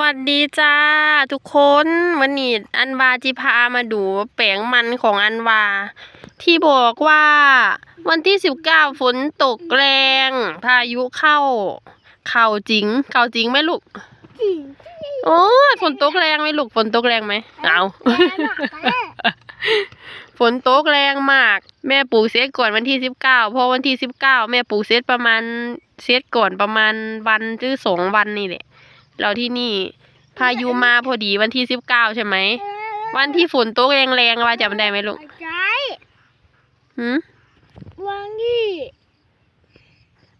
วัสดีจ้า ทุกคนวันนี้อันวาจิพามาดูแปลงมันของอันวา ที่บอกว่าวันที่สิบเก้าฝนตกแรง พายุเข้า เข้าจริง เข้าจริงไหมลูกโอ้ยฝนตกแรงไหมลูกฝนตกแรงไหมเอาฝนตกแรงมาก แม่ปลูกเซตก่อนวันที่สิบเก้าพอวันที่สิบเก้าแม่ปลูกเซตประมาณเซตก่อนประมาณวันหรือสองวันนี่แหละ แล้วที่นี่ พายุมาพอดีวันที่สิบเก้าใช่ไหม วันที่ฝนตกแรงๆว่าจำได้ไหมลูกใช่หืมวันที่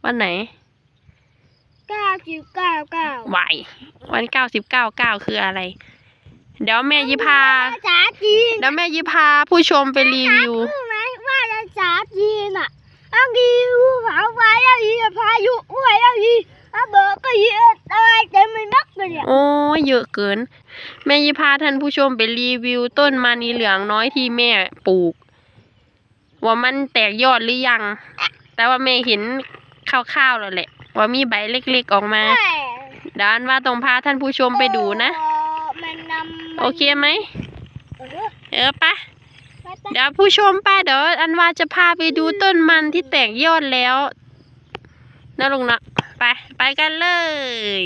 วันไหนเก้าสิบเก้าเก้าไหววันเก้าสิบเก้าเก้าคืออะไร เดี๋ยวแม่ยิพาภาษาจีนเดี๋ยวแม่ยิพาผู้ชมไปรีวิวรู้ไหมว่าภาษาจีนอะอังกฤษภาษาอะไรพายุอะไรอะเบิกก็เยอะอะไร เต็มไปหมดเลยเนี่ยโอ้ยเยอะเกิน แม่ยิพาท่านผู้ชมไปรีวิวต้นมันนีเหลืองน้อยที่แม่ปลูก ว่ามันแตกยอดหรือยัง แต่ว่าแม่เห็นคร่าวๆแล้วแหละ ว่ามีใบเล็กๆออกมาเดยวอันว่าต้องพาท่านผู้ชมไปดูนะมันนำโอเคไหมเออเออปะไปไปเดี๋ยวผู้ชมป้าเดี๋ยวอันว่าจะพาไปดูต้นมันที่แตกยอดแล้วนะลุงนะไป ไปกันเลย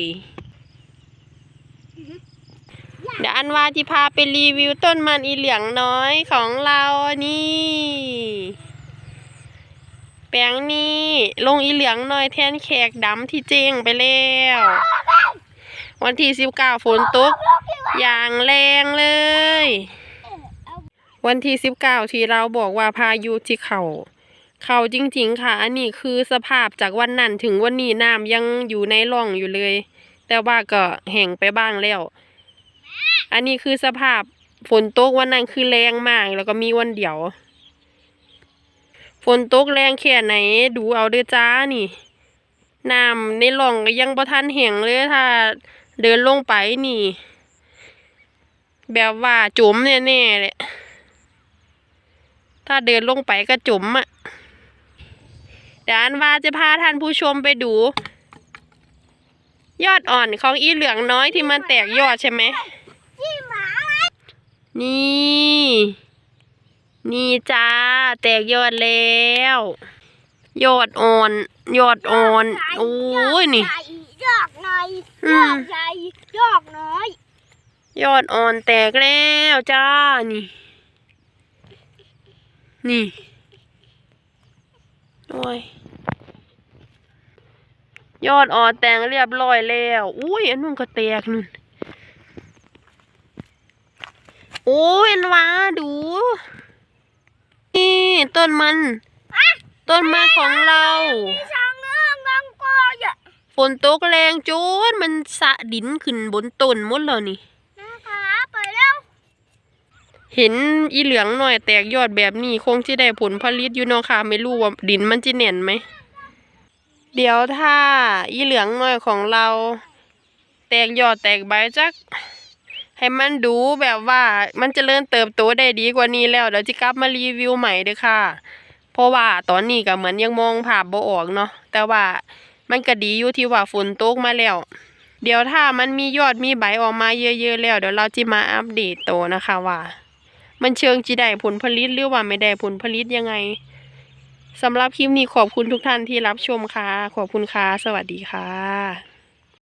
เดี๋ยวอันว่าจะพาไปรีวิวต้นมันอีเหลืองน้อยของเรานี่ แปลงนี้ลงอีเหลืองน้อยแทนแขกดำที่เจงไปแล้ว วันที่สิบเก้าฝนตก อย่างแรงเลย วันที่สิบเก้าที่เราบอกว่าพายุที่เขา เขาจริงๆค่ะ อันนี้คือสภาพจากวันนั้นถึงวันนี้น้ำยังอยู่ในร่องอยู่เลย แต่ว่าก็แห้งไปบ้างแล้ว อันนี้คือสภาพฝนตกวันนั้นคือแรงมากแล้วก็มีวันเดียว ฝนตกแรงแค่ไหนดูเอาเด้อจ้านี่น้ำในร่องก็ยังบ่ทันแห้งเลยถ้าเดินลงไปนี่ แบบว่าจุ๋มแน่ๆเลยถ้าเดินลงไปก็จุ๋มอะเดี๋ยวอันว่าจะพาท่านผู้ชมไปดู ยอดอ่อนของอีเหลืองน้อยที่มันแตกยอดใช่ไหม นี่ นี่จ้า แตกยอดแล้ว ยอดอ่อน ยอดอ่อนโอ้ยนี่ ยอกหน่อยอืยอกใหญ่ยอกน้อย ยอดอ่อนแตกแล้วจ้า นี่ นี่ โอ้ย ยอดอ่อนแตงเรียบร้อยแล้ว อุ้ยอันนู้นก็แตกนู่นโอ้ยอันวาดู นี่ต้นมัน ต้นมันของเรามีช่างเงื่องกังกออย่ะฝนตกแรงโจนมันสะดินขึ้นบนต้นหมดแล้วนี่นะคะไปแล้วเห็นอีเหลืองหน่อยแตกยอดแบบนี้ คงจะได้ผลผลิตอยู่เนาะค่ะไม่รู้ว่าดินมันจะแน่นไหม เดี๋ยวถ้าอีเหลืองน่อยของเรา แตกยอดแตกใบจัก ให้มันดูแบบว่ามันจเจริญเติบโตได้ดีกว่านี้แล้วเดี๋ยวจะกลับมารีวิวใหม่เด้อค่ะ เพราะว่าตอนนี้ก็เหมือนยังมองภาพบ่ออกเนาะแต่ว่ามันก็ดีอยู่ที่ว่าฝนตกมาแล้ว เดี๋ยวถ้ามันมียอดมีใบออกมาเยอะๆแล้วเดี๋ยวเราจะมาอัปเดตโตนะคะว่า มันเชิงจีได้ผลผลิตหรือว่าไม่ได้ผลผลิตยังไง สำหรับคลิปนี้ขอบคุณทุกท่านที่รับชมค่ะ ขอบคุณค่ะ สวัสดีค่ะ